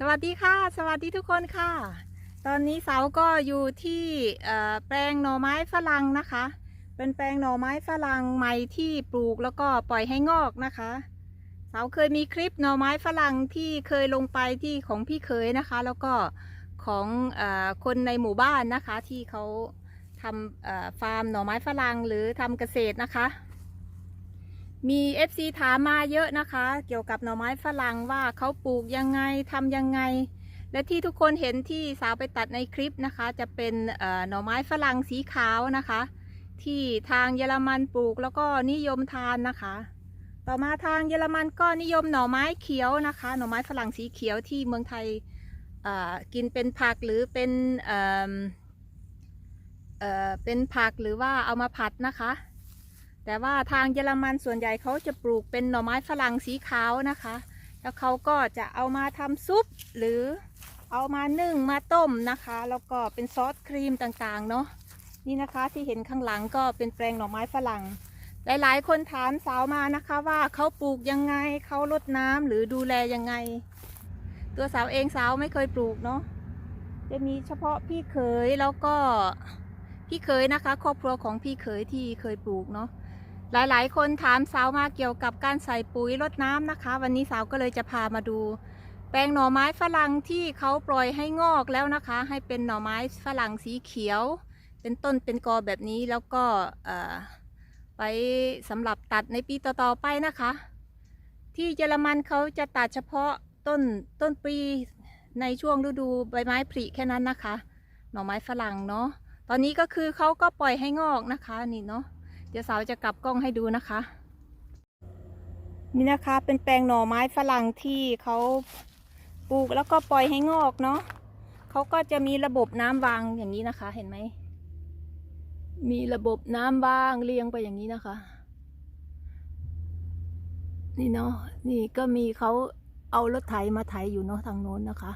สวัสดีค่ะ สวัสดีทุกคนค่ะ ตอนนี้เสาก็อยู่ที่แปลงหน่อไม้ฝรั่งนะคะ เป็นแปลงหน่อไม้ฝรั่งใหม่ที่ปลูกแล้วก็ปล่อยให้งอกนะคะ เสาเคยมีคลิปหน่อไม้ฝรั่งที่เคยลงไปที่ของพี่เคยนะคะ แล้วก็ของอคนในหมู่บ้านนะคะที่เขาทำฟาร์มหน่อไม้ฝรั่งหรือทำเกษตรนะคะ มี FC ถามมาเยอะนะคะ เกี่ยวกับหน่อไม้ฝรั่งว่าเขาปลูกยังไงทำยังไง และที่ทุกคนเห็นที่สาวไปตัดในคลิปนะคะ จะเป็นหน่อไม้ฝรั่งสีขาวนะคะ ที่ทางเยอรมันปลูกแล้วก็นิยมทานนะคะ ต่อมาทางเยอรมันก็นิยมหน่อไม้เขียวนะคะ หน่อไม้ฝรั่งสีเขียวที่เมืองไทยกินเป็นผักหรือเป็นเเอ่อเป็นผักหรือว่าเอามาผัดนะคะ แต่ว่าทางเยอรมันส่วนใหญ่เขาจะปลูกเป็นหน่อไม้ฝรั่งสีขาวนะคะ แล้วเขาก็จะเอามาทำซุปหรือเอามานึ่งมาต้มนะคะ แล้วก็เป็นซอสครีมต่างๆเนาะนี่นะคะที่เห็นข้างหลังก็เป็นแปลงหน่อไม้ฝรั่ง หลายๆ คนถามสาวมานะคะว่าเขาปลูกยังไงเขาลดน้ำหรือดูแลยังไง ตัวสาวเองสาวไม่เคยปลูกเนาะจะมีเฉพาะพี่เขยแล้วก็พี่เขยนะคะ ครอบครัวของพี่เขยที่เคยปลูกเนาะ หลายๆ คนถามสาวมาเกี่ยวกับการใส่ปุ๋ยรดน้ำนะคะ วันนี้สาวก็เลยจะพามาดู แปลงหน่อไม้ฝรั่งที่เขาปล่อยให้งอกแล้วนะคะ ให้เป็นหน่อไม้ฝรั่งสีเขียว เป็นต้นเป็นกอแบบนี้แล้วก็ไปสำหรับตัดในปีต่อๆไปนะคะ ที่เยอรมันเขาจะตัดเฉพาะต้นต้นปีในช่วงฤดูใบไม้ผลิแค่นั้นนะคะ หน่อไม้ฝรั่งเนาะตอนนี้ก็คือเขาก็ปล่อยให้งอกนะคะนี่เนาะ เดี๋ยวสาวจะกลับกล้องให้ดูนะคะ นี่นะคะเป็นแปลงหน่อไม้ฝรั่งที่เขาปลูกแล้วก็ปล่อยให้งอกเนาะเขาก็จะมีระบบน้ำวางอย่างนี้นะคะ เห็นไหม มีระบบน้ำวางเรียงไปอย่างนี้นะคะ นี่เนาะนี่ก็มีเขาเอารถไถมาไถอยู่เนาะทางโน้นนะคะ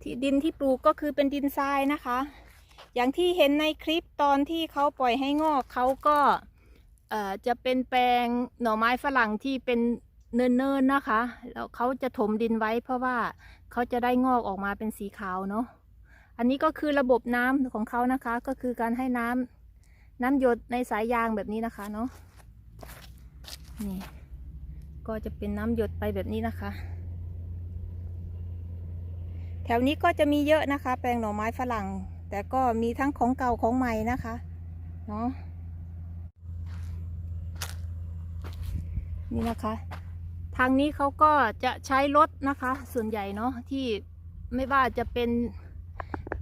ที่ดินที่ปลูกก็คือเป็นดินทรายนะคะ อย่างที่เห็นในคลิปตอนที่เขาปล่อยให้งอกเขาก็จะเป็นแปลงหน่อไม้ฝรั่งที่เป็นเนินๆนนะคะแล้วเขาจะถมดินไว้เพราะว่าเขาจะได้งอกออกมาเป็นสีขาวเนาะอันนี้ก็คือระบบน้ำของเขานะคะ ก็คือการให้น้ำน้ำหยดในสายยางแบบนี้นะคะเนาะนี่ก็จะเป็นน้ำหยดไปแบบนี้นะคะ แถวนี้ก็จะมีเยอะนะคะ แปลงหน่อไม้ฝรั่ง แต่ก็มีทั้งของเก่าของใหม่นะคะเนาะนี่นะคะ ทางนี้เขาก็จะใช้รถนะคะ ส่วนใหญ่เนาะที่ไม่ว่าจะเป็น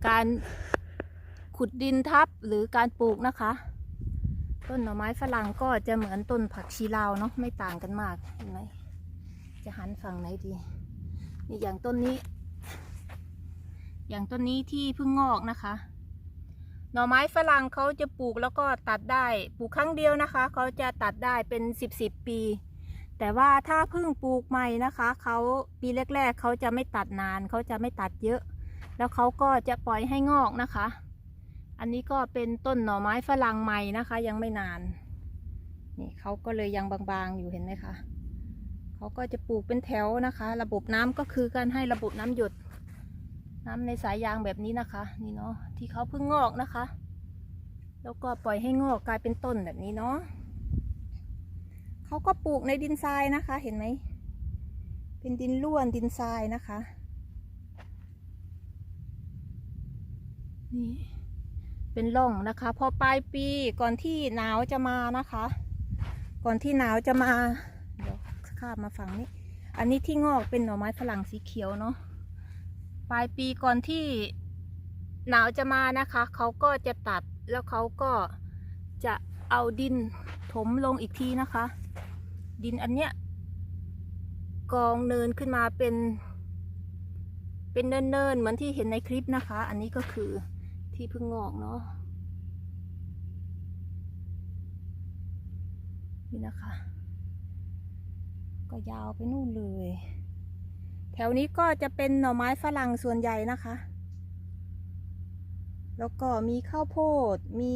การขุดดินทับหรือการปลูกนะคะ ต้นหน่อไม้ฝรั่งก็จะเหมือนต้นผักชีลาวเนาะไม่ต่างกันมากเห็นไหมจะหันฝั่งไหนดีนี่อย่างต้นนี้ อย่างต้นนี้ที่เพิ่งงอกนะคะ หน่อไม้ฝรั่งเขาจะปลูกแล้วก็ตัดได้ปลูกครั้งเดียวนะคะเขาจะตัดได้เป็นสิบสิบปี แต่ว่าถ้าเพิ่งปลูกใหม่นะคะเขาปีแรก ๆเขาจะไม่ตัดนานเขาจะไม่ตัดเยอะ แล้วเขาก็จะปล่อยให้งอกนะคะ อันนี้ก็เป็นต้นหน่อไม้ฝรั่งใหม่นะคะ ยังไม่นานนี่เขาก็เลยยังบางๆอยู่เห็นไหมคะเขาก็จะปลูกเป็นแถวนะคะ ระบบน้ำก็คือการให้ระบบน้ำหยด น้ำในสายยางแบบนี้นะคะ นี่เนาะที่เขาเพิ่งงอกนะคะ แล้วก็ปล่อยให้งอกกลายเป็นต้นแบบนี้เนาะเขาก็ปลูกในดินทรายนะคะ เห็นไหมเป็นดินร่วนดินทรายนะคะ นี่เป็นร่องนะคะ พอปลายปีก่อนที่หนาวจะมานะคะ ก่อนที่หนาวจะมาเดี๋ยวข้ามมาฝั่งนี้ อันนี้ที่งอกเป็นหน่อไม้ฝรั่งสีเขียวเนาะ ปลายปีก่อนที่หนาวจะมานะคะ เขาก็จะตัดแล้วเขาก็จะเอาดินถมลงอีกทีนะคะ ดินอันเนี้ยกองเนินขึ้นมาเป็น เป็นเนินๆเหมือนที่เห็นในคลิปนะคะ อันนี้ก็คือที่เพิ่งงอกเนาะนี่นะคะ ก็ยาวไปนู่นเลย แถวนี้ก็จะเป็นหน่อไม้ฝรั่งส่วนใหญ่นะคะ แล้วก็มีข้าวโพด มี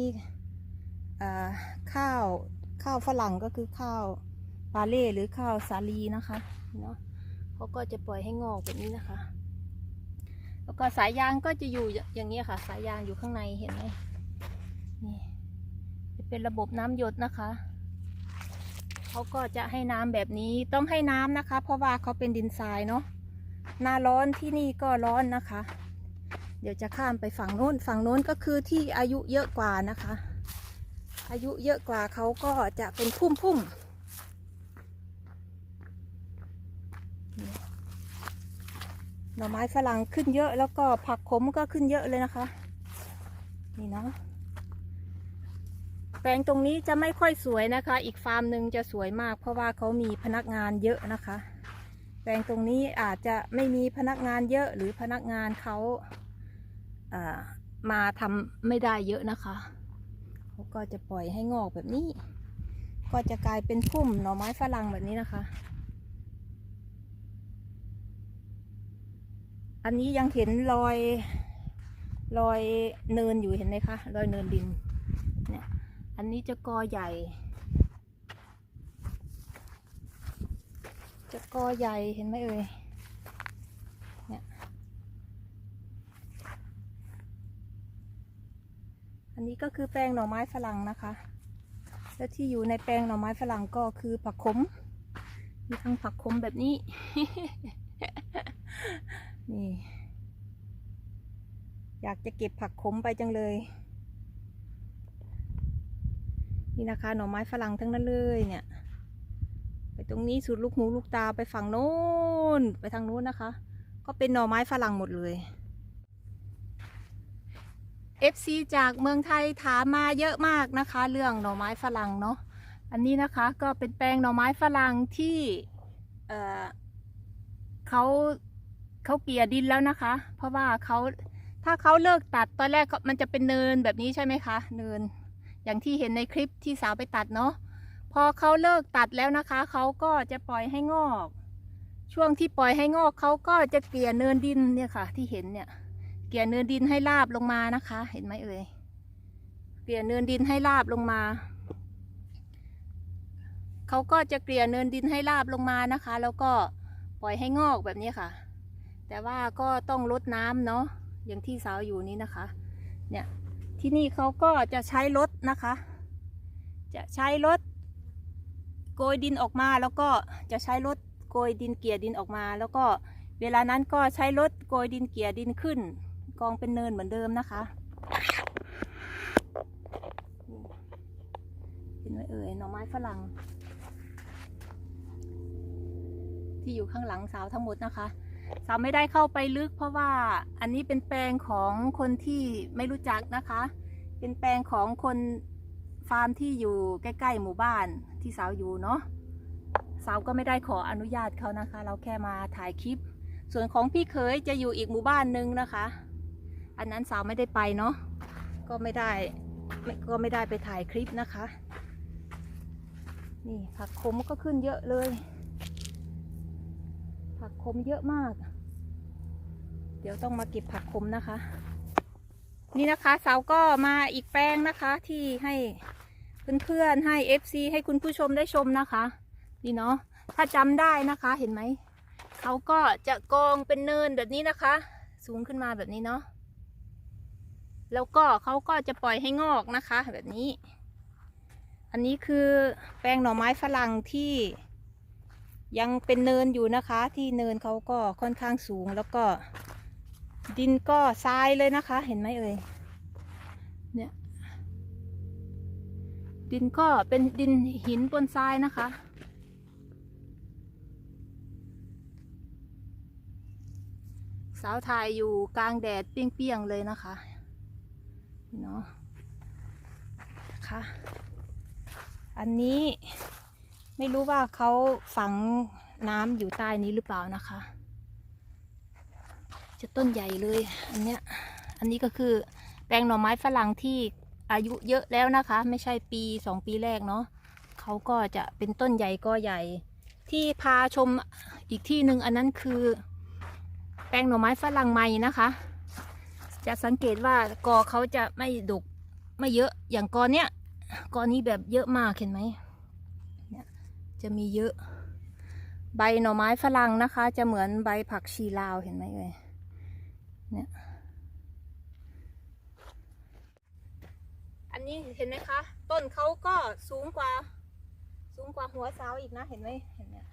ข้าวข้าวฝรั่งก็คือข้าวปาเล่หรือข้าวสาลีนะคะเนาะเขาก็จะปล่อยให้งอกแบบนี้นะคะ แล้วก็สายยางก็จะอยู่อย่างนี้ค่ะ สายยางอยู่ข้างในเห็นไหมนี่จะเป็นระบบน้ำหยดนะคะเขาก็จะให้น้ำแบบนี้ต้องให้น้ำนะคะ เพราะว่าเขาเป็นดินทรายเนาะ หน้าร้อนที่นี่ก็ร้อนนะคะ เดี๋ยวจะข้ามไปฝั่งโน้น ฝั่งโน้นก็คือที่อายุเยอะกว่านะคะ อายุเยอะกว่าเขาก็จะเป็นพุ่มพุ่มหน่อไม้ฝรั่งขึ้นเยอะแล้วก็ผักขมก็ขึ้นเยอะเลยนะคะ นี่เนาะแปลงตรงนี้จะไม่ค่อยสวยนะคะ อีกฟาร์มหนึ่งจะสวยมาก เพราะว่าเขามีพนักงานเยอะนะคะ แปลงตรงนี้อาจจะไม่มีพนักงานเยอะหรือพนักงานเขาามาทำไม่ได้เยอะนะคะเขาก็จะปล่อยให้งอกแบบนี้ ก็จะกลายเป็นพุ่มหน่อไม้ฝรั่งแบบนี้นะคะ อันนี้ยังเห็นรอยรอยเนินอยู่เห็นไหมคะ รอยเนินดินเนี่ยอันนี้จะกอใหญ่ จะกอใหญ่เห็นไหมเอ่ยเนี่ยอันนี้ก็คือแปลงหน่อไม้ฝรั่งนะคะ และที่อยู่ในแปลงหน่อไม้ฝรั่งก็คือผักขมมีทั้งผักขมแบบนี้ นี่ อยากจะเก็บผักขมไปจังเลย นี่นะคะ หน่อไม้ฝรั่งทั้งนั้นเลยเนี่ย ไปตรงนี้สุดลูกหูลูกตาไปฝั่งโน้นไปทางโน้นนะคะ ก็เป็นหน่อไม้ฝรั่งหมดเลย FC จากเมืองไทยถามมาเยอะมากนะคะ เรื่องหน่อไม้ฝรั่งเนาะอันนี้นะคะก็เป็นแปลงหน่อไม้ฝรั่งที่เออเขาเขาเกี่ยดินแล้วนะคะ เพราะว่าเขาถ้าเขาเลิกตัดตอนแรกมันจะเป็นเนินแบบนี้ใช่ไหมคะ เนิน อย่างที่เห็นในคลิปที่สาวไปตัดเนาะ พอเขาเลิกตัดแล้วนะคะเขาก็จะปล่อยให้งอก ช่วงที่ปล่อยให้งอกเขาก็จะเกลี่ยเนินดินเนี่ยค่ะ ที่เห็นเนี่ย เกลี่ยเนินดินให้ราบลงมานะคะ เห็นไหมเอ่ยเกลี่ยเนินดินให้ราบลงมาเขาก็จะเกลี่ยเนินดินให้ราบลงมานะคะ แล้วก็ปล่อยให้งอกแบบนี้ค่ะ แต่ว่าก็ต้องลดน้ำเนาะอย่างที่สาวอยู่นี้นะคะ เนี่ยที่นี่เขาก็จะใช้รถนะคะ จะใช้รถ โกยดินออกมาแล้วก็จะใช้รถโกยดินเกลี่ยดินออกมา แล้วก็เวลานั้นก็ใช้รถโกยดินเกลี่ยดินขึ้น กองเป็นเนินเหมือนเดิมนะคะเห็นไหมเอ่ยหน่อไม้ฝรั่ง ที่อยู่ข้างหลังสาวทั้งหมดนะคะ สาวไม่ได้เข้าไปลึก เพราะว่าอันนี้เป็นแปลงของคนที่ไม่รู้จักนะคะ เป็นแปลงของคนฟาร์มที่อยู่ใกล้ ๆ หมู่บ้าน ที่สาวอยู่เนาะสาวก็ไม่ได้ขออนุญาตเขานะคะ เราแค่มาถ่ายคลิป ส่วนของพี่เคยจะอยู่อีกหมู่บ้านหนึ่งนะคะ อันนั้นสาวไม่ได้ไปเนาะก็ไม่ได้ไม่ก็ไม่ได้ไปถ่ายคลิปนะคะ นี่ผักขมก็ขึ้นเยอะเลย ผักขมเยอะมาก เดี๋ยวต้องมาเก็บผักขมนะคะ นี่นะคะสาวก็มาอีกแปลงนะคะที่ให้ เพื่อนๆให้ FC ให้คุณผู้ชมได้ชมนะคะ นี่เนาะถ้าจำได้นะคะเห็นไหมเขาก็จะกองเป็นเนินแบบนี้นะคะ สูงขึ้นมาแบบนี้เนาะแล้วก็เขาก็จะปล่อยให้งอกนะคะ แบบนี้ อันนี้คือแปลงหน่อไม้ฝรั่งที่ยังเป็นเนินอยู่นะคะ ที่เนินเขาก็ค่อนข้างสูงแล้วก็ดินก็ทรายเลยนะคะ เห็นไหมเอ่ยเนี่ย ดินก็เป็นดินหินบนทรายนะคะ สาวถ่ายอยู่กลางแดดเปี้ยงๆเลยนะคะเนาะค่ะอันนี้ไม่รู้ว่าเขาฝังน้ำอยู่ใต้นี้หรือเปล่านะคะ จะต้นใหญ่เลย อันเนี้ย อันนี้ก็คือแปลงหน่อไม้ฝรั่งที่ อายุเยอะแล้วนะคะ ไม่ใช่ปีสองปีแรกเนาะเขาก็จะเป็นต้นใหญ่ก็ใหญ่ ที่พาชมอีกที่หนึ่งอันนั้นคือ แปลงหน่อไม้ฝรั่งใหม่นะคะ จะสังเกตว่ากอเขาจะไม่ดกไม่เยอะอย่างกอเนี้ยกอนี้แบบเยอะมากเห็นไหมเนี่ยจะมีเยอะ ใบหน่อไม้ฝรั่งนะคะ จะเหมือนใบผักชีลาวเห็นไหมเอ่ยเนี่ย นี้เห็นไหมคะ ต้นเขาก็สูงกว่า สูงกว่าหัวเสาอีกนะเห็นไหมเห็นเนี่ย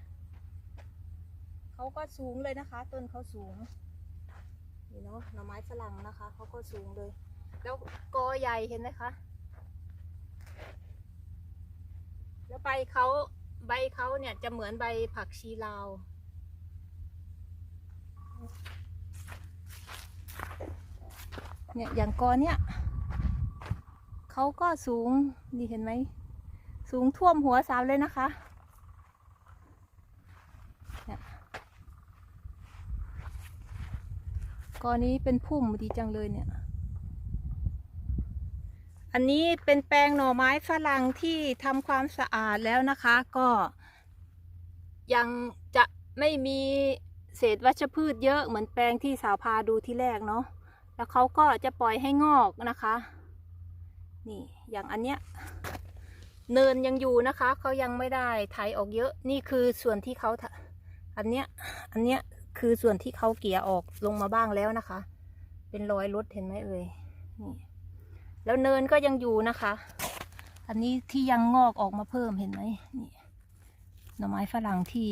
เขาก็สูงเลยนะคะ ต้นเขาสูงนี่เนาะหน่อไม้ฝรั่งนะคะเขาก็สูงเลย แล้วกอใหญ่เห็นไหมคะ แล้วใบเขาใบเขาเนี่ยจะเหมือนใบผักชีลาวเนี่ยอย่างกอเนี่ย เขาก็สูงนี่เห็นไหม สูงท่วมหัวสาวเลยนะคะนี่ยกอนี้เป็นพุ่มดีจังเลยเนี่ย อันนี้เป็นแปลงหน่อไม้ฝรั่งที่ทำความสะอาดแล้วนะคะ ก็ ยังจะไม่มีเศษวัชพืชเยอะเหมือนแปลงที่สาวพาดูที่แรกเนาะ แล้วเขาก็จะปล่อยให้งอกนะคะ นี่อย่างอันเนี้ยเนินยังอยู่นะคะเขายังไม่ได้ไถออกเยอะนี่คือส่วนที่เขาอันเนี้ยอันเนี้ยคือส่วนที่เขาเกี่ยออกลงมาบ้างแล้วนะคะ เป็นรอยรถเห็นไหมเอ่ยนี่แล้วเนินก็ยังอยู่นะคะ อันนี้ที่ยังงอกออกมาเพิ่มเห็นไหมนี่หน่อไม้ฝรั่งที่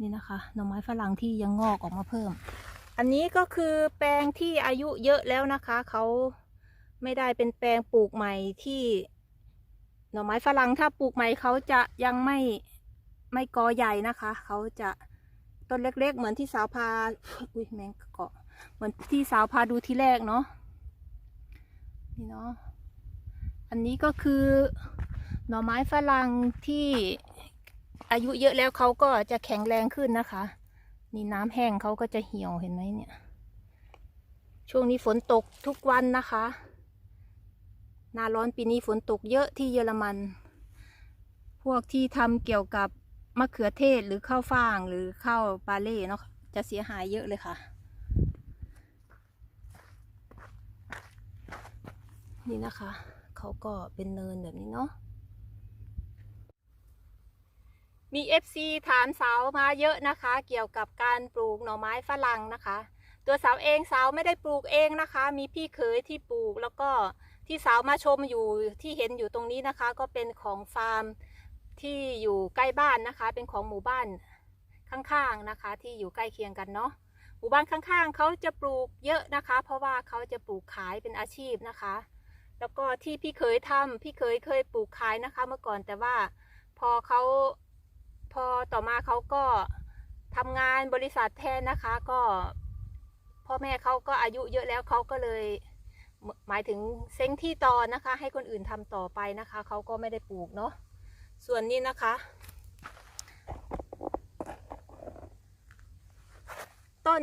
นี่นะคะหน่อไม้ฝรั่งที่ยังงอกออกมาเพิ่ม อันนี้ก็คือแปลงที่อายุเยอะแล้วนะคะ เขาไม่ได้เป็นแปลงปลูกใหม่ที่หน่อไม้ฝรั่งถ้าปลูกใหม่เขาจะยังไม่ไม่กอใหญ่นะคะ เขาจะต้นเล็กๆ เหมือนที่สาวพาอุ้ยแมงเกาะเหมือนที่สาวพาดูที่แรกเนาะนี่เนาะอันนี้ก็คือหน่อไม้ฝรั่งที่อายุเยอะแล้วเขาก็จะแข็งแรงขึ้นนะคะ นี่น้ำแห้งเขาก็จะเหี่ยวเห็นไหมเนี่ย ช่วงนี้ฝนตกทุกวันนะคะ หน้าร้อนปีนี้ฝนตกเยอะที่เยอรมัน พวกที่ทำเกี่ยวกับมะเขือเทศหรือข้าวฟ่างหรือข้าวปาเล่เนาะจะเสียหายเยอะเลยค่ะ นี่นะคะ เขาก็เป็นเนินแบบนี้เนาะ มี FC ถามสาวมาเยอะนะคะ เกี่ยวกับการปลูกหน่อไม้ฝรั่งนะคะ ตัวสาวเองสาวไม่ได้ปลูกเองนะคะ มีพี่เขยที่ปลูกแล้วก็ที่สาวมาชมอยู่ที่เห็นอยู่ตรงนี้นะคะ ก็เป็นของฟาร์มที่อยู่ใกล้บ้านนะคะ เป็นของหมู่บ้านข้างๆนะคะ ที่อยู่ใกล้เคียงกันเนาะหมู่บ้านข้างๆเขาจะปลูกเยอะนะคะ เพราะว่าเขาจะปลูกขายเป็นอาชีพนะคะ แล้วก็ที่พี่เคยทำพี่เคยเคยปลูกขายนะคะ เมื่อก่อนแต่ว่าพอเขา พอต่อมาเขาก็ทำงานบริษัทแทนนะคะ ก็พ่อแม่เขาก็อายุเยอะแล้วเขาก็เลย หมายถึงเซ้งที่ต่อนะคะ ให้คนอื่นทำต่อไปนะคะเขาก็ไม่ได้ปลูกเนาะส่วนนี้นะคะ ต้น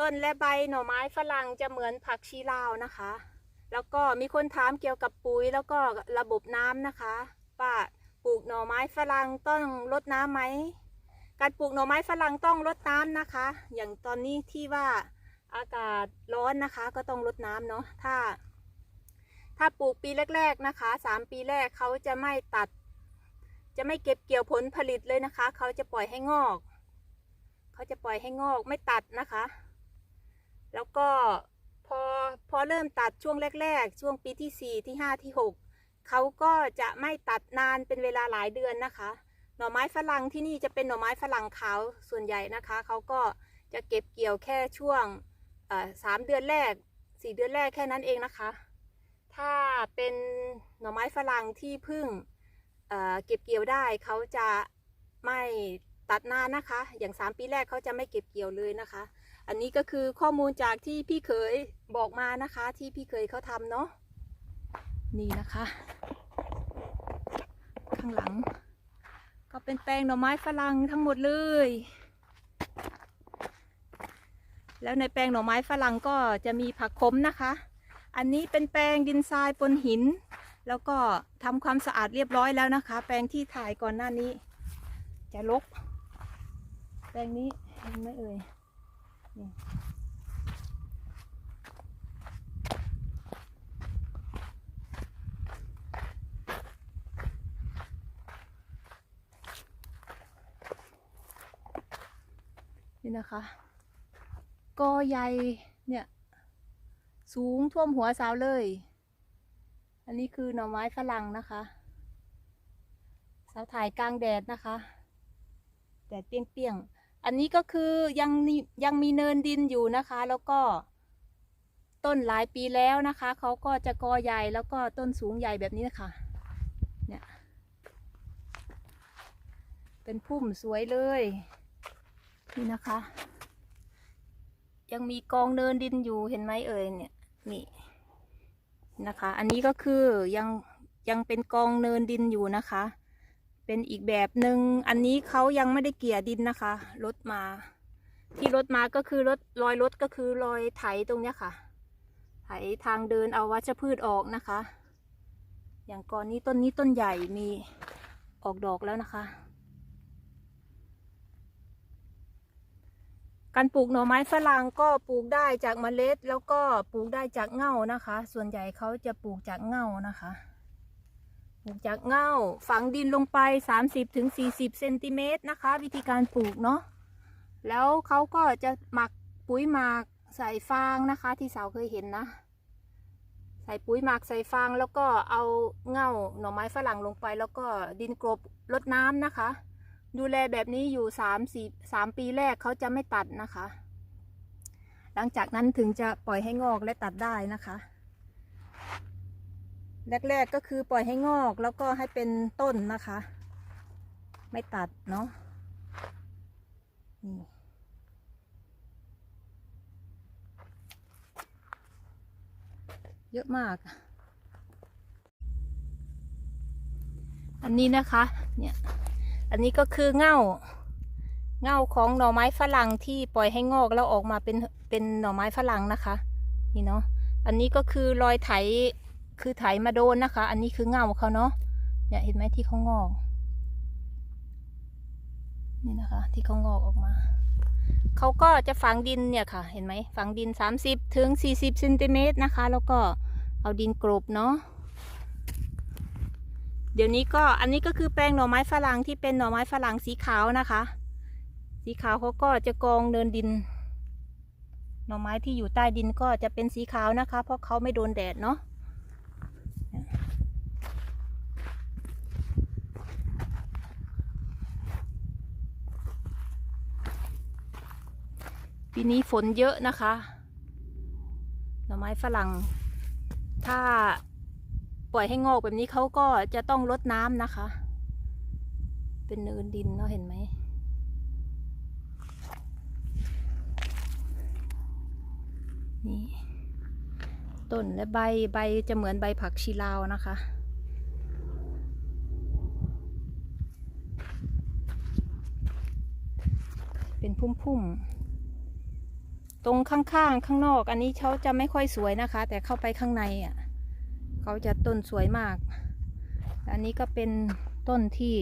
ต้นและใบหน่อไม้ฝรั่งจะเหมือนผักชีลาวนะคะ แล้วก็มีคนถามเกี่ยวกับปุ๋ยแล้วก็ระบบน้ำนะคะว่า ปลูกหน่อไม้ฝรั่งต้องรดน้ำไหม การปลูกหน่อไม้ฝรั่งต้องรดน้ำนะคะ อย่างตอนนี้ที่ว่าอากาศร้อนนะคะ ก็ต้องรดน้ำเนาะ ถ้า ถ้าปลูกปีแรก ๆนะคะสามปีแรกเขาจะไม่ตัด จะไม่เก็บเกี่ยวผลผลิตเลยนะคะ เขาจะปล่อยให้งอก เขาจะปล่อยให้งอกไม่ตัดนะคะ แล้วก็พอพอเริ่มตัดช่วงแรก ๆ ช่วงปีที่สี่ที่ห้าที่หก เขาก็จะไม่ตัดนานเป็นเวลาหลายเดือนนะคะ หน่อไม้ฝรั่งที่นี่จะเป็นหน่อไม้ฝรั่งขาวส่วนใหญ่นะคะ เขาก็จะเก็บเกี่ยวแค่ช่วงสามเดือนแรกสี่เดือนแรกแค่นั้นเองนะคะ ถ้าเป็นหน่อไม้ฝรั่งที่พึ่งเเก็บเกี่ยวได้เขาจะไม่ตัดนานนะคะ อย่างสามปีแรกเขาจะไม่เก็บเกี่ยวเลยนะคะ อันนี้ก็คือข้อมูลจากที่พี่เคยบอกมานะคะ ที่พี่เคยเขาทำเนาะ นี่นะคะ ข้างหลัง ก็เป็นแปลงหน่อไม้ฝรั่งทั้งหมดเลย แล้วในแปลงหน่อไม้ฝรั่งก็จะมีผักขมนะคะ อันนี้เป็นแปลงดินทรายปนหิน แล้วก็ทำความสะอาดเรียบร้อยแล้วนะคะ แปลงที่ถ่ายก่อนหน้านี้ จะลก แปลงนี้เห็นไหมเอ่ยนี่ นี่นะคะกอใหญ่เนี่ย สูงท่วมหัวสาวเลย อันนี้คือหน่อไม้ฝรั่งนะคะ สาวถ่ายกลางแดดนะคะ แดดเปี้ยงๆ อันนี้ก็คือยังยังมีเนินดินอยู่นะคะ แล้วก็ต้นหลายปีแล้วนะคะ เขาก็จะกอใหญ่แล้วก็ต้นสูงใหญ่แบบนี้นะคะเนี่ย เป็นพุ่มสวยเลย นี่นะคะ ยังมีกองเนินดินอยู่เห็นไหมเอ่ยเนี่ยนี่นะคะ อันนี้ก็คือยังยังเป็นกองเนินดินอยู่นะคะ เป็นอีกแบบหนึ่งอันนี้เขายังไม่ได้เกี่ยดินนะคะรถมา ที่รถมาก็คือรถรอยรถก็คือรอยไถตรงเนี้ยค่ะ ไถทางเดินเอาวัชพืชออกนะคะ อย่างก่อนนี้ต้นนี้ต้นใหญ่มีออกดอกแล้วนะคะ การปลูกหน่อไม้ฝรั่งก็ปลูกได้จากเมล็ด แล้วก็ปลูกได้จากเง่านะคะ ส่วนใหญ่เขาจะปลูกจากเง่านะคะ ปลูกจากเง่าฝังดินลงไป 30-40ถึง40เซนติเมตรนะคะ วิธีการปลูกเนาะแล้วเขาก็จะหมักปุ๋ยหมักใส่ฟางนะคะ ที่สาวเคยเห็นนะ ใส่ปุ๋ยหมักใส่ฟางแล้วก็เอาเง่าหน่อไม้ฝรั่งลงไป แล้วก็ดินกลบรดน้ำนะคะ ดูแลแบบนี้อยู่สามสี่สามปีแรกเขาจะไม่ตัดนะคะ หลังจากนั้นถึงจะปล่อยให้งอกและตัดได้นะคะ แรกๆก็คือปล่อยให้งอกแล้วก็ให้เป็นต้นนะคะ ไม่ตัดเนาะนี่เยอะมาก อันนี้นะคะ เนี่ย อันนี้ก็คือเง่า เง่าของหน่อไม้ฝรั่งที่ปล่อยให้งอกแล้วออกมาเป็นเป็นหน่อไม้ฝรั่งนะคะ นี่เนาะ อันนี้ก็คือรอยไถ คือไถมาโดนนะคะ อันนี้คือเง่าเขาเนาะ เนี่ยเห็นไหมที่เขางอก นี่นะคะ ที่เขางอกออกมา เขาก็จะฝังดินเนี่ยค่ะ เห็นไหมฝังดิน 30ถึง40เซนติเมตรนะคะ แล้วก็เอาดินกลบเนาะ เดี๋ยวนี้ก็อันนี้ก็คือแปลงหน่อไม้ฝรั่งที่เป็นหน่อไม้ฝรั่งสีขาวนะคะ สีขาวเขาก็จะกองเดินดิน หน่อไม้ที่อยู่ใต้ดินก็จะเป็นสีขาวนะคะ เพราะเขาไม่โดนแดดเนาะปีนี้ฝนเยอะนะคะ หน่อไม้ฝรั่ง ถ้า ล่อยให้งอกแบบนี้เขาก็จะต้องลดน้ำนะคะ เป็นเนินดินเนาะเห็นไหมนี่ต้นและใบใบจะเหมือนใบผักชีลาวนะคะ เป็นพุ่มๆ ตรงข้างๆ ข้างนอก อันนี้เขาจะไม่ค่อยสวยนะคะ แต่เข้าไปข้างในอะ เขาจะต้นสวยมาก อันนี้ก็เป็นต้นที่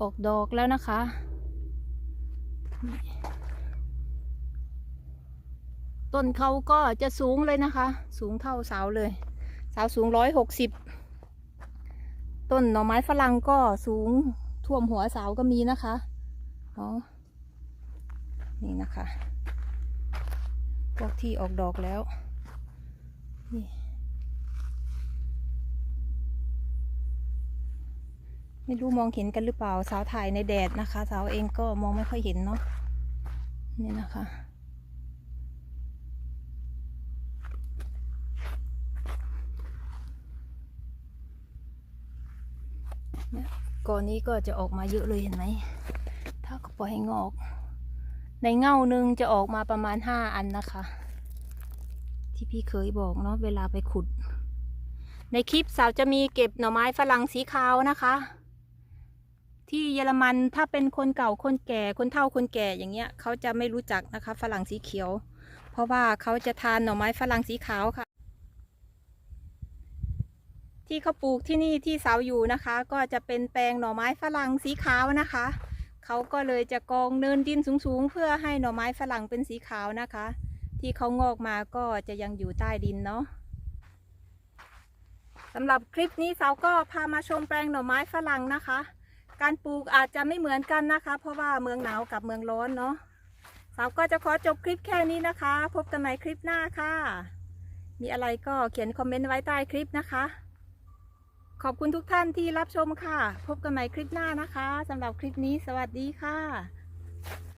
ออกดอกแล้วนะคะ ต้นเขาก็จะสูงเลยนะคะ สูงเท่าเสาเลย เสาสูงร้อยหกสิบต้นหน่อไม้ฝรั่งก็สูงท่วมหัวเสาก็มีนะคะเนาะนี่นะคะ พวกที่ออกดอกแล้ว นี่ไม่รู้มองเห็นกันหรือเปล่าสาวถ่ายในแดดนะคะ สาวเองก็มองไม่ค่อยเห็นเนาะนี่นะคะเนี่ยก่อนนี้ก็จะออกมาเยอะเลยเห็นไหม ถ้าก็ปล่อยให้งอก ในเง่าหนึ่งจะออกมาประมาณห้าอันนะคะ ที่พี่เคยบอกเนาะเวลาไปขุด ในคลิปสาวจะมีเก็บหน่อไม้ฝรั่งสีขาวนะคะ ที่เยอรมันถ้าเป็นคนเก่าคนแก่คนเฒ่าคนแก่อย่างเงี้ยเขาจะไม่รู้จักนะคะ ฝรั่งสีเขียว เพราะว่าเขาจะทานหน่อไม้ฝรั่งสีขาวค่ะ ที่เขาปลูกที่นี่ที่สาวอยู่นะคะ ก็จะเป็นแปลงหน่อไม้ฝรั่งสีขาวนะคะเขาก็เลยจะกองเนินดินสูงๆ เพื่อให้หน่อไม้ฝรั่งเป็นสีขาวนะคะ ที่เขางอกมาก็จะยังอยู่ใต้ดินเนาะสำหรับคลิปนี้สาวก็พามาชมแปลงหน่อไม้ฝรั่งนะคะ การปลูกอาจจะไม่เหมือนกันนะคะ เพราะว่าเมืองหนาวกับเมืองร้อนเนาะสาวก็จะขอจบคลิปแค่นี้นะคะ พบกันใหม่คลิปหน้าค่ะ มีอะไรก็เขียนคอมเมนต์ไว้ใต้คลิปนะคะ ขอบคุณทุกท่านที่รับชมค่ะ พบกันใหม่คลิปหน้านะคะสำหรับคลิปนี้สวัสดีค่ะ